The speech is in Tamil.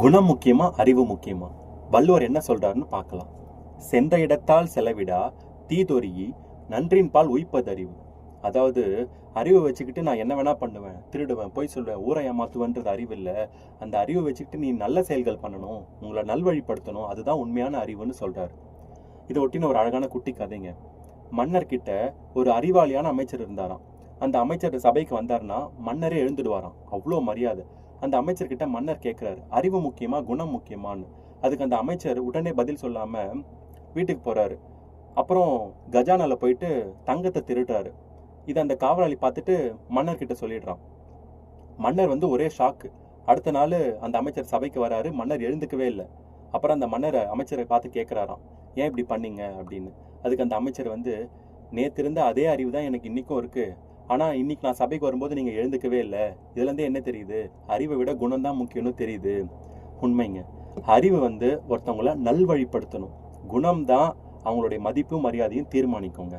குணம் முக்கியமா அறிவு முக்கியமா? வள்ளுவர் என்ன சொல்றாருன்னு பார்க்கலாம். சென்ற இடத்தால் செலவிடா தீதொரியி நன்றின் பால் உய்ப்பதறிவு. அதாவது அறிவை வச்சுக்கிட்டு நான் என்ன வேணா பண்ணுவேன் திருடுவேன் பொய் சொல்லுவேன் ஊரை ஏமாத்துவேன்றது அறிவு இல்லை அந்த அறிவை வச்சுக்கிட்டு நீ நல்ல செயல்கள் பண்ணணும் உங்களை நல்வழிப்படுத்தணும் அதுதான் உண்மையான அறிவுன்னு சொல்றாரு. இதை ஒட்டின ஒரு அழகான குட்டி கதைங்க. மன்னர்கிட்ட ஒரு அறிவாளியான அமைச்சர் இருந்தாராம். அந்த அமைச்சர் சபைக்கு வந்தாருன்னா மன்னரே எழுந்துடுவாராம். அவ்வளோ மரியாதை. அந்த அமைச்சர்கிட்ட மன்னர் கேட்குறாரு அறிவு முக்கியமா குணம் முக்கியமான்னு. அதுக்கு அந்த அமைச்சர் உடனே பதில் சொல்லாமல் வீட்டுக்கு போகிறாரு அப்புறம் கஜானாவில் போயிட்டு தங்கத்தை திருடுறாரு. இதை அந்த காவலாளி பார்த்துட்டு மன்னர்கிட்ட சொல்லிடுறான். மன்னர் வந்து ஒரே ஷாக்கு அடுத்த நாள் அந்த அமைச்சர் சபைக்கு வராரு. மன்னர் எழுந்துக்கவே இல்லை. அப்புறம் அந்த மன்னர் அமைச்சரை பார்த்து கேட்குறாராம் ஏன் இப்படி பண்ணீங்க? அப்படின்னு. அதுக்கு அந்த அமைச்சர் வந்து நேத்து அதே அறிவு தான் எனக்கு இன்றைக்கும் இருக்குது ஆனா இன்னைக்கு நான் சபைக்கு வரும்போது நீங்க எழுந்துக்கவே இல்லை. இதுலேருந்து என்ன தெரியுது? அறிவை விட குணம் தான் முக்கியம்னு தெரியுது. உண்மைங்க. அறிவு வந்து ஒருத்தவங்கள நல்வழிப்படுத்தணும். குணம் தான் அவங்களுடைய மதிப்பும் மரியாதையும் தீர்மானிக்குங்க.